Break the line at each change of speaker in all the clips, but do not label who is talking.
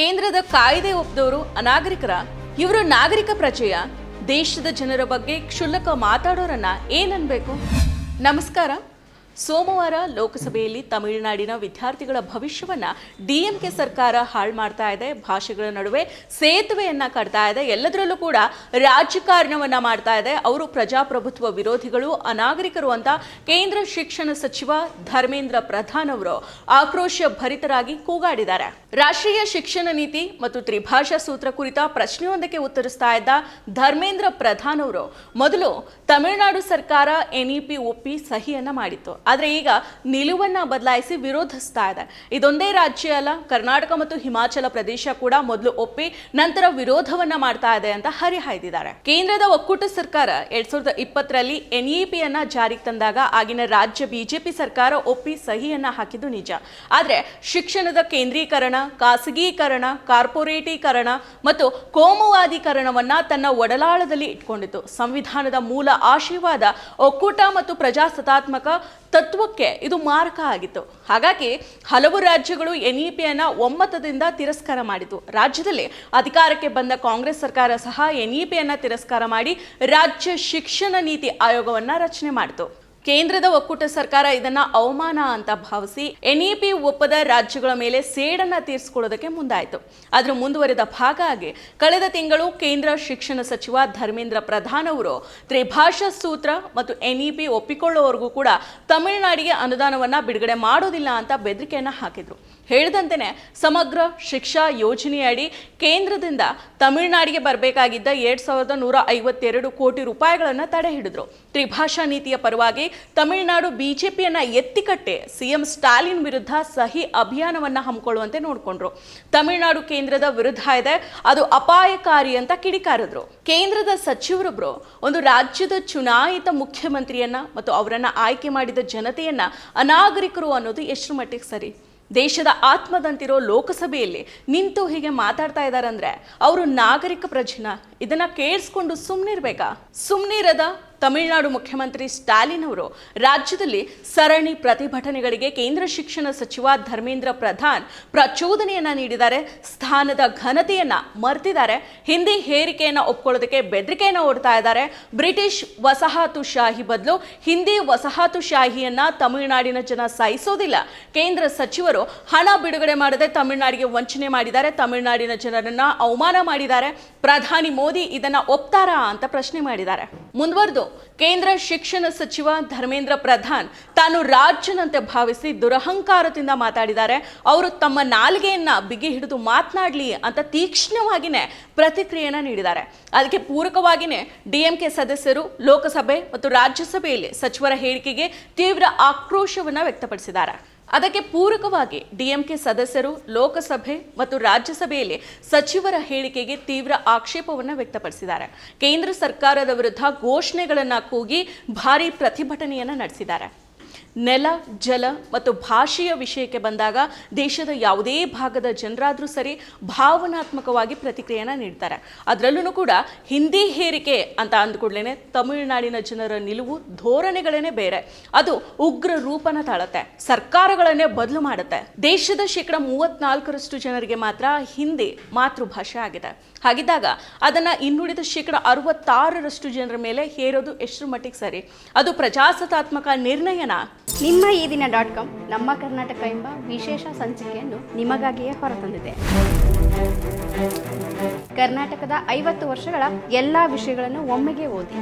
ಕೇಂದ್ರದ ಕಾಯ್ದೆ ಒಪ್ಪದವರು ಅನಾಗರಿಕರ. ಇವರು ನಾಗರಿಕ ಪ್ರಜೆಯ. ದೇಶದ ಜನರ ಬಗ್ಗೆ ಕ್ಷುಲ್ಲಕ ಮಾತಾಡೋರನ್ನ ಏನನ್ಬೇಕು? ನಮಸ್ಕಾರ. ಸೋಮವಾರ ಲೋಕಸಭೆಯಲ್ಲಿ ತಮಿಳುನಾಡಿನ ವಿದ್ಯಾರ್ಥಿಗಳ ಭವಿಷ್ಯವನ್ನ ಡಿಎಂಕೆ ಸರ್ಕಾರ ಹಾಳು ಮಾಡ್ತಾ ಇದೆ. ಭಾಷೆಗಳ ನಡುವೆ ಸೇತುವೆಯನ್ನ ಕಟ್ತಾ ಇದೆ. ಎಲ್ಲದರಲ್ಲೂ ಕೂಡ ರಾಜಕಾರಣವನ್ನ ಮಾಡ್ತಾ ಇದೆ. ಅವರು ಪ್ರಜಾಪ್ರಭುತ್ವ ವಿರೋಧಿಗಳು, ಅನಾಗರಿಕರು ಅಂತ ಕೇಂದ್ರ ಶಿಕ್ಷಣ ಸಚಿವ ಧರ್ಮೇಂದ್ರ ಪ್ರಧಾನ್ ಅವರು ಆಕ್ರೋಶ ಭರಿತರಾಗಿ ಕೂಗಾಡಿದ್ದಾರೆ. ರಾಷ್ಟ್ರೀಯ ಶಿಕ್ಷಣ ನೀತಿ ಮತ್ತು ತ್ರಿಭಾಷಾ ಸೂತ್ರ ಕುರಿತ ಪ್ರಶ್ನೆಯೊಂದಕ್ಕೆ ಉತ್ತರಿಸ್ತಾ ಇದ್ದ ಧರ್ಮೇಂದ್ರ ಪ್ರಧಾನ್ ಅವರು, ಮೊದಲು ತಮಿಳುನಾಡು ಸರ್ಕಾರ ಎನ್ಇಪಿ ಒಪ್ಪಿ ಸಹಿಯನ್ನ ಮಾಡಿತ್ತು. ಆದ್ರೆ ಈಗ ನಿಲುವನ್ನು ಬದಲಾಯಿಸಿ ವಿರೋಧಿಸ್ತಾ ಇದೆ. ಇದೊಂದೇ ರಾಜ್ಯ ಅಲ್ಲ, ಕರ್ನಾಟಕ ಮತ್ತು ಹಿಮಾಚಲ ಪ್ರದೇಶ ಕೂಡ ಮೊದಲು ಒಪ್ಪಿ ನಂತರ ವಿರೋಧವನ್ನ ಮಾಡ್ತಾ ಇದೆ ಅಂತ ಹರಿಹಾಯ್ದಿದ್ದಾರೆ. ಕೇಂದ್ರದ ಒಕ್ಕೂಟ ಸರ್ಕಾರ ಎರಡ್ ಸಾವಿರದ ಇಪ್ಪತ್ತರಲ್ಲಿ ಎನ್ಇಪಿಯನ್ನ ಜಾರಿಗೆ ತಂದಾಗ ಆಗಿನ ರಾಜ್ಯ ಬಿಜೆಪಿ ಸರ್ಕಾರ ಒಪ್ಪಿ ಸಹಿಯನ್ನ ಹಾಕಿದ್ದು ನಿಜ. ಆದರೆ ಶಿಕ್ಷಣದ ಕೇಂದ್ರೀಕರಣ, ಖಾಸಗೀಕರಣ, ಕಾರ್ಪೊರೇಟೀಕರಣ ಮತ್ತು ಕೋಮುವಾದೀಕರಣವನ್ನ ತನ್ನ ಒಡಲಾಳದಲ್ಲಿ ಇಟ್ಕೊಂಡಿತ್ತು. ಸಂವಿಧಾನದ ಮೂಲ ಆಶೀರ್ವಾದ ಒಕ್ಕೂಟ ಮತ್ತು ಪ್ರಜಾಸತ್ತಾತ್ಮಕ ತತ್ವಕ್ಕೆ ಇದು ಮಾರಕ ಆಗಿತ್ತು. ಹಾಗಾಗಿ ಹಲವು ರಾಜ್ಯಗಳು ಎನ್ ಇ ಪಿಯನ್ನು ಒಮ್ಮತದಿಂದ ತಿರಸ್ಕಾರ ಮಾಡಿತು. ರಾಜ್ಯದಲ್ಲಿ ಅಧಿಕಾರಕ್ಕೆ ಬಂದ ಕಾಂಗ್ರೆಸ್ ಸರ್ಕಾರ ಸಹ ಎನ್ ಇ ಪಿಯನ್ನು ತಿರಸ್ಕಾರ ಮಾಡಿ ರಾಜ್ಯ ಶಿಕ್ಷಣ ನೀತಿ ಆಯೋಗವನ್ನ ರಚನೆ ಮಾಡಿತು. ಕೇಂದ್ರದ ಒಕ್ಕೂಟ ಸರ್ಕಾರ ಇದನ್ನ ಅವಮಾನ ಅಂತ ಭಾವಿಸಿ ಎನ್ಇಪಿ ಒಪ್ಪದ ರಾಜ್ಯಗಳ ಮೇಲೆ ಸೇಡನ್ನ ತೀರಿಸಿಕೊಳ್ಳೋದಕ್ಕೆ ಮುಂದಾಯಿತು. ಅದರ ಮುಂದುವರೆದ ಭಾಗ ಆಗಿ ಕಳೆದ ತಿಂಗಳು ಕೇಂದ್ರ ಶಿಕ್ಷಣ ಸಚಿವ ಧರ್ಮೇಂದ್ರ ಪ್ರಧಾನ್ ಅವರು ತ್ರಿಭಾಷಾ ಸೂತ್ರ ಮತ್ತು ಎನ್ಇಪಿ ಒಪ್ಪಿಕೊಳ್ಳುವವರೆಗೂ ಕೂಡ ತಮಿಳುನಾಡಿಗೆ ಅನುದಾನವನ್ನ ಬಿಡುಗಡೆ ಮಾಡೋದಿಲ್ಲ ಅಂತ ಬೆದರಿಕೆಯನ್ನ ಹಾಕಿದ್ರು. ಹೇಳಿದಂತೆಯೇ ಸಮಗ್ರ ಶಿಕ್ಷಾ ಯೋಜನೆಯಡಿ ಕೇಂದ್ರದಿಂದ ತಮಿಳುನಾಡಿಗೆ ಬರಬೇಕಾಗಿದ್ದ ಎರಡ್ ಸಾವಿರದ ನೂರ ಐವತ್ತೆರಡು ಕೋಟಿ ರೂಪಾಯಿಗಳನ್ನು ತಡೆ ಹಿಡಿದ್ರು. ತ್ರಿಭಾಷಾ ನೀತಿಯ ಪರವಾಗಿ ತಮಿಳುನಾಡು ಬಿಜೆಪಿಯನ್ನ ಎತ್ತಿಕಟ್ಟೆ ಸಿಎಂ ಸ್ಟಾಲಿನ್ ವಿರುದ್ಧ ಸಹಿ ಅಭಿಯಾನವನ್ನ ಹಮ್ಮಿಕೊಳ್ಳುವಂತೆ ನೋಡಿಕೊಂಡ್ರು. ತಮಿಳುನಾಡು ಕೇಂದ್ರದ ವಿರುದ್ಧ ಇದೆ, ಅದು ಅಪಾಯಕಾರಿ ಅಂತ ಕಿಡಿಕಾರಿದ್ರು. ಕೇಂದ್ರದ ಸಚಿವರೊಬ್ರು ಒಂದು ರಾಜ್ಯದ ಚುನಾಯಿತ ಮುಖ್ಯಮಂತ್ರಿಯನ್ನ ಮತ್ತು ಅವರನ್ನ ಆಯ್ಕೆ ಮಾಡಿದ ಜನತೆಯನ್ನ ಅನಾಗರಿಕರು ಅನ್ನೋದು ಎಷ್ಟು ಮಟ್ಟಿಗೆ ಸರಿ? ದೇಶದ ಆತ್ಮದಂತಿರೋ ಲೋಕಸಭೆಯಲ್ಲಿ ನಿಂತು ಹೀಗೆ ಮಾತಾಡ್ತಾ ಇದ್ದಾರೆ ಅಂದ್ರೆ ಅವರು ನಾಗರಿಕ ಪ್ರಜೆನ? ಇದನ್ನ ಕೇಳಿಸ್ಕೊಂಡು ಸುಮ್ನಿರ್ಬೇಕಾ? ಸುಮ್ಮನಿರದ ತಮಿಳುನಾಡು ಮುಖ್ಯಮಂತ್ರಿ ಸ್ಟಾಲಿನ್ ಅವರು ರಾಜ್ಯದಲ್ಲಿ ಸರಣಿ ಪ್ರತಿಭಟನೆಗಳಿಗೆ ಕೇಂದ್ರ ಶಿಕ್ಷಣ ಸಚಿವ ಧರ್ಮೇಂದ್ರ ಪ್ರಧಾನ್ ಪ್ರಚೋದನೆಯನ್ನ ನೀಡಿದ್ದಾರೆ. ಸ್ಥಾನದ ಘನತೆಯನ್ನ ಮರೆತಿದ್ದಾರೆ. ಹಿಂದಿ ಹೇರಿಕೆಯನ್ನು ಒಪ್ಕೊಳ್ಳೋದಕ್ಕೆ ಬೆದರಿಕೆಯನ್ನ ಓಡ್ತಾ ಇದ್ದಾರೆ. ಬ್ರಿಟಿಷ್ ವಸಾಹತುಶಾಹಿ ಬದಲು ಹಿಂದಿ ವಸಾಹತುಶಾಹಿಯನ್ನ ತಮಿಳುನಾಡಿನ ಜನ ಸಹಿಸೋದಿಲ್ಲ. ಕೇಂದ್ರ ಸಚಿವರು ಹಣ ಬಿಡುಗಡೆ ಮಾಡದೆ ತಮಿಳುನಾಡಿಗೆ ವಂಚನೆ ಮಾಡಿದ್ದಾರೆ. ತಮಿಳುನಾಡಿನ ಜನರನ್ನ ಅವಮಾನ ಮಾಡಿದ್ದಾರೆ. ಪ್ರಧಾನಿ ಮೋದಿ ಇದನ್ನ ಒಪ್ತಾರಾ ಅಂತ ಪ್ರಶ್ನೆ ಮಾಡಿದ್ದಾರೆ. ಮುಂದುವರೆದು. ಕೇಂದ್ರ ಶಿಕ್ಷಣ ಸಚಿವ ಧರ್ಮೇಂದ್ರ ಪ್ರಧಾನ್ ತಾನು ರಾಜ್ಯನಂತೆ ಭಾವಿಸಿ ದುರಹಂಕಾರದಿಂದ ಮಾತಾಡಿದ್ದಾರೆ. ಅವರು ತಮ್ಮ ನಾಲಿಗೆಯನ್ನ ಬಿಗಿ ಹಿಡಿದು ಮಾತನಾಡ್ಲಿ ಅಂತ ತೀಕ್ಷ್ಣವಾಗಿನೇ ಪ್ರತಿಕ್ರಿಯೆಯನ್ನ ನೀಡಿದ್ದಾರೆ. ಅದಕ್ಕೆ ಪೂರಕವಾಗಿಯೇ ಡಿಎಂಕೆ ಸದಸ್ಯರು, ಲೋಕಸಭೆ ಮತ್ತು ರಾಜ್ಯಸಭೆಯಲ್ಲಿ ಸಚಿವರ ಹೇಳಿಕೆಗೆ ತೀವ್ರ ಆಕ್ರೋಶವನ್ನ ವ್ಯಕ್ತಪಡಿಸಿದ್ದಾರೆ. ಅದಕ್ಕೆ ಪೂರಕವಾಗಿ ಡಿಎಂಕೆ ಸದಸ್ಯರು ಲೋಕಸಭೆ ಮತ್ತು ರಾಜ್ಯಸಭೆಯಲ್ಲಿ ಸಚಿವರ ಹೇಳಿಕೆಗೆ ತೀವ್ರ ಆಕ್ಷೇಪವನ್ನು ವ್ಯಕ್ತಪಡಿಸಿದ್ದಾರೆ. ಕೇಂದ್ರ ಸರ್ಕಾರದ ವಿರುದ್ಧ ಘೋಷಣೆಗಳನ್ನು ಕೂಗಿ ಭಾರೀ ಪ್ರತಿಭಟನೆಯನ್ನು ನಡೆಸಿದ್ದಾರೆ. ನೆಲ, ಜಲ ಮತ್ತು ಭಾಷೆಯ ವಿಷಯಕ್ಕೆ ಬಂದಾಗ ದೇಶದ ಯಾವುದೇ ಭಾಗದ ಜನರಾದರೂ ಸರಿ ಭಾವನಾತ್ಮಕವಾಗಿ ಪ್ರತಿಕ್ರಿಯೆಯನ್ನು ನೀಡ್ತಾರೆ. ಅದರಲ್ಲೂ ಕೂಡ ಹಿಂದಿ ಹೇರಿಕೆ ಅಂತ ಅಂದ್ಕೂಡ್ಲೇ ತಮಿಳುನಾಡಿನ ಜನರ ನಿಲುವು ಧೋರಣೆಗಳೇ ಬೇರೆ. ಅದು ಉಗ್ರ ರೂಪನ ತಾಳುತ್ತೆ. ಸರ್ಕಾರಗಳನ್ನೇ ಬದಲು ಮಾಡುತ್ತೆ. ದೇಶದ ಶೇಕಡ ಮೂವತ್ನಾಲ್ಕರಷ್ಟು ಜನರಿಗೆ ಮಾತ್ರ ಹಿಂದಿ ಮಾತೃಭಾಷೆ ಆಗಿದೆ. ಹಾಗಿದ್ದಾಗ ಅದನ್ನ ಇನ್ನುಳಿದ ಶೇಕಡ ಅರವತ್ತಾರರಷ್ಟು ಜನರ ಮೇಲೆ ಹೇರೋದು ಎಷ್ಟು ಮಟ್ಟಿಗೆ ಸರಿ? ಅದು ಪ್ರಜಾಸತ್ತಾತ್ಮಕ ನಿರ್ಣಯನ?
ನಿಮ್ಮ ಈ ದಿನ ಡಾಟ್ ಕಾಮ್, ನಮ್ಮ ಕರ್ನಾಟಕ ಎಂಬ ವಿಶೇಷ ಸಂಚಿಕೆಯನ್ನು ನಿಮಗಾಗಿಯೇ ಹೊರತಂದಿದೆ. ಕರ್ನಾಟಕದ ಐವತ್ತು ವರ್ಷಗಳ ಎಲ್ಲ ವಿಷಯಗಳನ್ನು ಒಮ್ಮೆಗೆ ಓದಿ,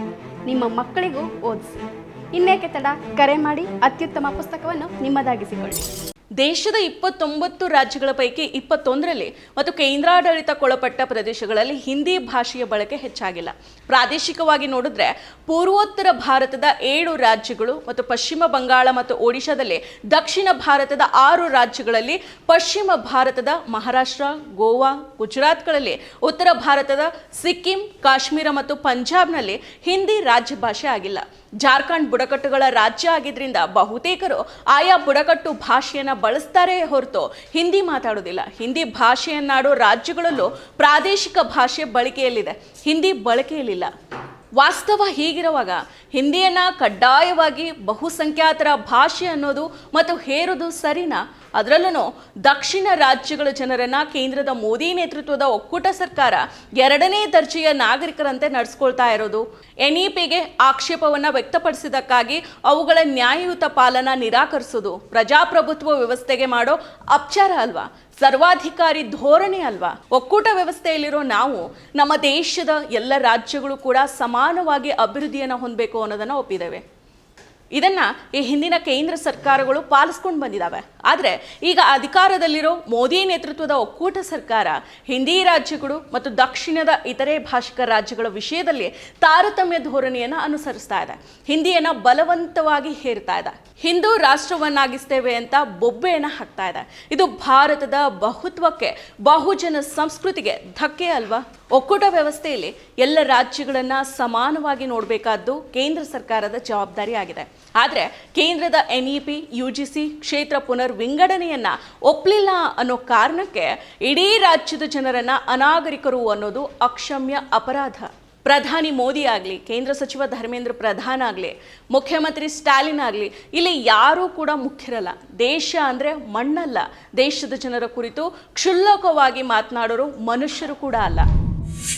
ನಿಮ್ಮ ಮಕ್ಕಳಿಗೂ ಓದಿಸಿ. ಇನ್ನೇಕೆ ತಡ? ಕರೆ ಮಾಡಿ, ಅತ್ಯುತ್ತಮ ಪುಸ್ತಕವನ್ನು ನಿಮ್ಮದಾಗಿಸಿಕೊಳ್ಳಿ.
ದೇಶದ ಇಪ್ಪತ್ತೊಂಬತ್ತು ರಾಜ್ಯಗಳ ಪೈಕಿ ಇಪ್ಪತ್ತೊಂದರಲ್ಲಿ ಮತ್ತು ಕೇಂದ್ರಾಡಳಿತಕ್ಕೊಳಪಟ್ಟ ಪ್ರದೇಶಗಳಲ್ಲಿ ಹಿಂದಿ ಭಾಷೆಯ ಬಳಕೆ ಹೆಚ್ಚಾಗಿಲ್ಲ. ಪ್ರಾದೇಶಿಕವಾಗಿ ನೋಡಿದ್ರೆ ಪೂರ್ವೋತ್ತರ ಭಾರತದ ಏಳು ರಾಜ್ಯಗಳು ಮತ್ತು ಪಶ್ಚಿಮ ಬಂಗಾಳ ಮತ್ತು ಒಡಿಶಾದಲ್ಲಿ ದಕ್ಷಿಣ ಭಾರತದ ಆರು ರಾಜ್ಯಗಳಲ್ಲಿ ಪಶ್ಚಿಮ ಭಾರತದ ಮಹಾರಾಷ್ಟ್ರ, ಗೋವಾ, ಗುಜರಾತ್ಗಳಲ್ಲಿ ಉತ್ತರ ಭಾರತದ ಸಿಕ್ಕಿಂ, ಕಾಶ್ಮೀರ ಮತ್ತು ಪಂಜಾಬ್ನಲ್ಲಿ ಹಿಂದಿ ರಾಜ್ಯ ಭಾಷೆ ಆಗಿಲ್ಲ. ಜಾರ್ಖಂಡ್ ಬುಡಕಟ್ಟುಗಳ ರಾಜ್ಯ ಆಗಿದ್ರಿಂದ ಬಹುತೇಕರು ಆಯಾ ಬುಡಕಟ್ಟು ಭಾಷೆಯನ್ನ ಬಳಸ್ತಾರೆ ಹೊರತು ಹಿಂದಿ ಮಾತಾಡೋದಿಲ್ಲ ಹಿಂದಿ ಭಾಷೆಯನ್ನಾಡೋ ರಾಜ್ಯಗಳಲ್ಲೂ ಪ್ರಾದೇಶಿಕ ಭಾಷೆ ಬಳಕೆಯಲ್ಲಿದೆ. ಹಿಂದಿ ಬಳಕೆಯಲ್ಲಿಲ್ಲ. ವಾಸ್ತವ ಹೀಗಿರುವಾಗ ಹಿಂದಿಯನ್ನು ಕಡ್ಡಾಯವಾಗಿ ಬಹುಸಂಖ್ಯಾತರ ಭಾಷೆ ಅನ್ನೋದು ಮತ್ತು ಹೇರೋದು ಸರಿನಾ? ಅದರಲ್ಲೂ ದಕ್ಷಿಣ ರಾಜ್ಯಗಳ ಜನರನ್ನ ಕೇಂದ್ರದ ಮೋದಿ ನೇತೃತ್ವದ ಒಕ್ಕೂಟ ಸರ್ಕಾರ ಎರಡನೇ ದರ್ಜೆಯ ನಾಗರಿಕರಂತೆ ನಡೆಸ್ಕೊಳ್ತಾ ಇರೋದು. ಎನ್ಇಪಿಗೆ ಆಕ್ಷೇಪವನ್ನು ವ್ಯಕ್ತಪಡಿಸಿದ್ದಕ್ಕಾಗಿ ಅವುಗಳ ನ್ಯಾಯಯುತ ಪಾಲನ ನಿರಾಕರಿಸೋದು ಪ್ರಜಾಪ್ರಭುತ್ವ ವ್ಯವಸ್ಥೆಗೆ ಮಾಡೋ ಅಪಚಾರ ಅಲ್ವಾ? ಸರ್ವಾಧಿಕಾರಿ ಧೋರಣೆ ಅಲ್ವಾ? ಒಕ್ಕೂಟ ವ್ಯವಸ್ಥೆಯಲ್ಲಿರೋ ನಾವು ನಮ್ಮ ದೇಶದ ಎಲ್ಲ ರಾಜ್ಯಗಳು ಕೂಡ ಸಮಾನವಾಗಿ ಅಭಿವೃದ್ಧಿಯನ್ನು ಹೊಂದಬೇಕು ಅನ್ನೋದನ್ನು ಒಪ್ಪಿದ್ದೇವೆ. ಇದನ್ನ ಈ ಹಿಂದಿನ ಕೇಂದ್ರ ಸರ್ಕಾರಗಳು ಪಾಲಿಸ್ಕೊಂಡು ಬಂದಿದ್ದಾವೆ ಆದರೆ ಈಗ ಅಧಿಕಾರದಲ್ಲಿರೋ ಮೋದಿ ನೇತೃತ್ವದ ಒಕ್ಕೂಟ ಸರ್ಕಾರ ಹಿಂದಿ ರಾಜ್ಯಗಳು ಮತ್ತು ದಕ್ಷಿಣದ ಇತರೆ ಭಾಷಿಕ ರಾಜ್ಯಗಳ ವಿಷಯದಲ್ಲಿ ತಾರತಮ್ಯ ಧೋರಣೆಯನ್ನು ಅನುಸರಿಸ್ತಾ ಇದೆ. ಹಿಂದಿಯನ್ನು ಬಲವಂತವಾಗಿ ಹೇರ್ತಾ ಇದೆ. ಹಿಂದೂ ರಾಷ್ಟ್ರವನ್ನಾಗಿಸ್ತೇವೆ ಅಂತ ಬೊಬ್ಬೆಯನ್ನು ಹಾಕ್ತಾ ಇದೆ. ಇದು ಭಾರತದ ಬಹುತ್ವಕ್ಕೆ ಬಹುಜನ ಸಂಸ್ಕೃತಿಗೆ ಧಕ್ಕೆ ಅಲ್ವಾ? ಒಕ್ಕೂಟ ವ್ಯವಸ್ಥೆಯಲ್ಲಿ ಎಲ್ಲ ರಾಜ್ಯಗಳನ್ನು ಸಮಾನವಾಗಿ ನೋಡಬೇಕಾದ್ದು ಕೇಂದ್ರ ಸರ್ಕಾರದ ಜವಾಬ್ದಾರಿ ಆಗಿದೆ. ಆದರೆ ಕೇಂದ್ರದ N E P U G C ಕ್ಷೇತ್ರ ಪುನರ್ ವಿಂಗಡಣೆಯನ್ನು ಒಪ್ಪಲಿಲ್ಲ ಅನ್ನೋ ಕಾರಣಕ್ಕೆ ಇಡೀ ರಾಜ್ಯದ ಜನರನ್ನು ಅನಾಗರಿಕರು ಅನ್ನೋದು ಅಕ್ಷಮ್ಯ ಅಪರಾಧ. ಪ್ರಧಾನಿ ಮೋದಿ ಆಗಲಿ, ಕೇಂದ್ರ ಸಚಿವ ಧರ್ಮೇಂದ್ರ ಪ್ರಧಾನ್ ಆಗಲಿ, ಮುಖ್ಯಮಂತ್ರಿ ಸ್ಟಾಲಿನ್ ಆಗಲಿ, ಇಲ್ಲಿ ಯಾರೂ ಕೂಡ ಮುಖ್ಯರಲ್ಲ. ದೇಶ ಅಂದರೆ ಮಣ್ಣಲ್ಲ. ದೇಶದ ಜನರ ಕುರಿತು ಕ್ಷುಲ್ಲಕವಾಗಿ ಮಾತನಾಡೋರು ಮನುಷ್ಯರು ಕೂಡ ಅಲ್ಲ.